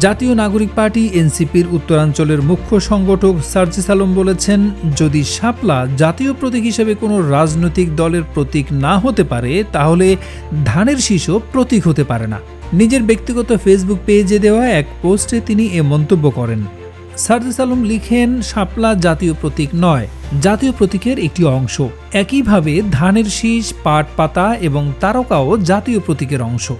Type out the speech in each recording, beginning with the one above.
জাতীয় নাগরিক পার্টি এনসিপির উত্তরাঞ্চলের মুখ্য সংগঠক সার্জিস আলম বলেছেন, যদি শাপলা জাতীয় প্রতীক হিসেবে কোনো রাজনৈতিক দলের প্রতীক না হতে পারে, তাহলে ধানের শীষও প্রতীক হতে পারে না। নিজের ব্যক্তিগত ফেসবুক পেজে দেওয়া এক পোস্টে তিনি এ মন্তব্য করেন। সার্জিস আলম লিখেন, শাপলা জাতীয় প্রতীক নয়, জাতীয় প্রতীকের একটি অংশ। একইভাবে ধানের শীষ, পাট পাতা এবং তারকাও জাতীয় প্রতীকের অংশ।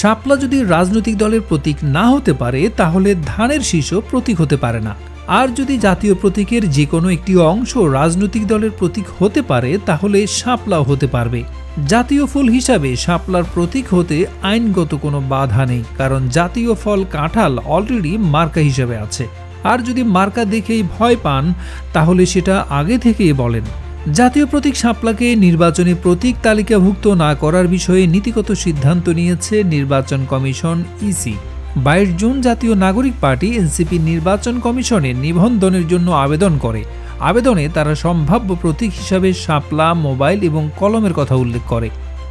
শাপলা যদি রাজনৈতিক দলের প্রতীক না হতে পারে, তাহলে ধানের শীষও প্রতীক হতে পারে না। আর যদি জাতীয় প্রতীকের যে কোনো একটি অংশ রাজনৈতিক দলের প্রতীক হতে পারে, তাহলে শাপলাও হতে পারবে। জাতীয় ফুল হিসাবে শাপলার প্রতীক হতে আইনগত কোনো বাধা নেই, কারণ জাতীয় ফল কাঁঠাল অলরেডি মার্কা হিসেবে আছে। আর যদি মার্কা দেখেই ভয় পান, তাহলে সেটা আগে থেকেই বলেন। জাতীয় প্রতীক শাপলাকে নির্বাচনী প্রতীক তালিকাভুক্ত না করার বিষয়ে নীতিগত সিদ্ধান্ত নিয়েছে নির্বাচন কমিশন ইসি। বাইশ জুন জাতীয় নাগরিক পার্টি এনসিপি নির্বাচন কমিশনে নিবন্ধনের জন্য আবেদন করে। আবেদনে তারা সম্ভাব্য প্রতীক হিসাবে শাপলা, মোবাইল এবং কলমের কথা উল্লেখ করে।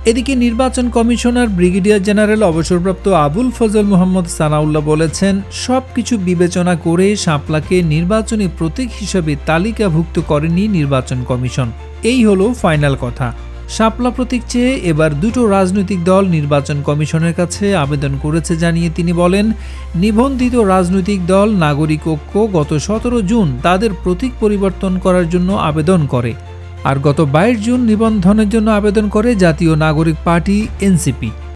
এদিকে নির্বাচন কমিশনার ব্রিগেডিয়ার জেনারেল অবসরপ্রাপ্ত আবুল ফজল মোহাম্মদ সানাউল্লাহ বলেছেন সব কিছু বিবেচনা করে শাপলাকে নির্বাচনী প্রতীক হিসাবে তালিকাভুক্ত করেনি নির্বাচন কমিশন। এই হলো ফাইনাল কথা। শাপলা প্রতীক চেয়ে এবার দুটো রাজনৈতিক দল নির্বাচন কমিশনের কাছে আবেদন করেছে জানিয়ে তিনি বলেন, নিবন্ধিত রাজনৈতিক দল নাগরিক ঐক্য গত সতেরো জুন তাদের প্রতীক পরিবর্তন করার জন্য আবেদন করে। আর গত বাইশ জুন নিবন্ধনের জন্য আবেদন করে জাতীয় নাগরিক পার্টি এনসিপি।